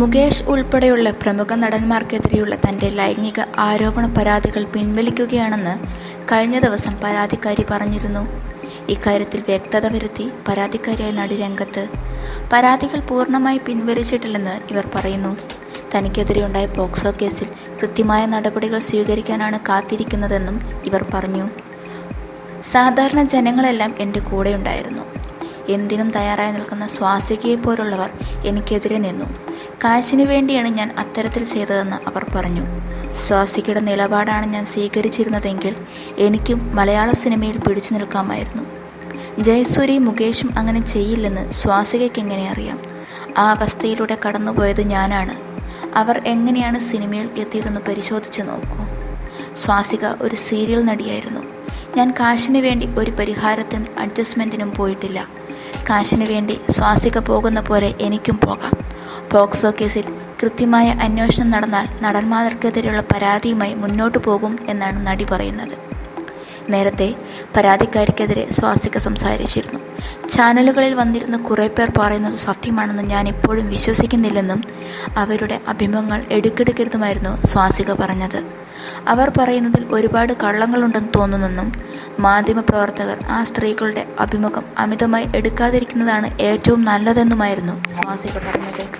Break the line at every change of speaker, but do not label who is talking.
മുകേഷ് ഉൾപ്പെടെയുള്ള പ്രമുഖ നടന്മാർക്കെതിരെയുള്ള തന്റെ ലൈംഗിക ആരോപണ പരാതികൾ പിൻവലിക്കുകയാണെന്ന് കഴിഞ്ഞ ദിവസം പരാതിക്കാരി പറഞ്ഞിരുന്നു. ഇക്കാര്യത്തിൽ വ്യക്തത വരുത്തി പരാതിക്കാരിയായ നടി രംഗത്ത് പരാതികൾ പൂർണമായി പിൻവലിച്ചിട്ടില്ലെന്ന് ഇവർ പറയുന്നു. തനിക്കെതിരെയുണ്ടായ പോക്സോ കേസിൽ കൃത്യമായ നടപടികൾ സ്വീകരിക്കാനാണ് കാത്തിരിക്കുന്നതെന്നും ഇവർ പറഞ്ഞു. സാധാരണ ജനങ്ങളെല്ലാം എന്റെ കൂടെയുണ്ടായിരുന്നു എന്തിനും തയ്യാറായി നിൽക്കുന്ന സ്വാസികയെ പോലുള്ളവർ എനിക്കെതിരെ നിന്നു. കാശിനു വേണ്ടിയാണ് ഞാൻ അത്തരത്തിൽ ചെയ്തതെന്ന് അവർ പറഞ്ഞു. സ്വാസികയുടെ നിലപാടാണ് ഞാൻ സ്വീകരിച്ചിരുന്നതെങ്കിൽ എനിക്കും മലയാള സിനിമയിൽ പിടിച്ചു നിൽക്കാമായിരുന്നു. ജയസൂരി മുകേഷും അങ്ങനെ ചെയ്യില്ലെന്ന് സ്വാസികയ്ക്ക് എങ്ങനെ അറിയാം? ആ അവസ്ഥയിലൂടെ കടന്നുപോയത് ഞാനാണ്. അവർ എങ്ങനെയാണ് സിനിമയിൽ എത്തിയതെന്ന് പരിശോധിച്ചു നോക്കൂ. സ്വാസിക ഒരു സീരിയൽ നടിയായിരുന്നു. ഞാൻ കാശിന് വേണ്ടി ഒരു പരിഹാരത്തിനും അഡ്ജസ്റ്റ്മെന്റിനും പോയിട്ടില്ല. കാശിന് വേണ്ടി സ്വാസിക പോകുന്ന പോലെ എനിക്കും പോകാം. പോക്സോ കേസിൽ കൃത്യമായ അന്വേഷണം നടന്നാൽ നടന്മാർക്കെതിരെയുള്ള പരാതിയുമായി മുന്നോട്ടു പോകും എന്നാണ് നടി പറയുന്നത്. നേരത്തെ പരാതിക്കാരിക്കെതിരെ സ്വാസിക സംസാരിച്ചിരുന്നു. ചാനലുകളിൽ വന്നിരുന്ന കുറേ പേർ പറയുന്നത് സത്യമാണെന്ന് ഞാൻ ഇപ്പോഴും വിശ്വസിക്കുന്നില്ലെന്നും അവരുടെ അഭിമുഖങ്ങൾ എടുക്കെടുക്കരുതുമായിരുന്നു സ്വാസിക പറഞ്ഞത്. അവർ പറയുന്നതിൽ ഒരുപാട് കള്ളങ്ങളുണ്ടെന്ന് തോന്നുന്നെന്നും മാധ്യമപ്രവർത്തകർ ആ സ്ത്രീകളുടെ അഭിമുഖം അമിതമായി എടുക്കാതിരിക്കുന്നതാണ് ഏറ്റവും നല്ലതെന്നുമായിരുന്നു സ്വാസിക പറഞ്ഞത്.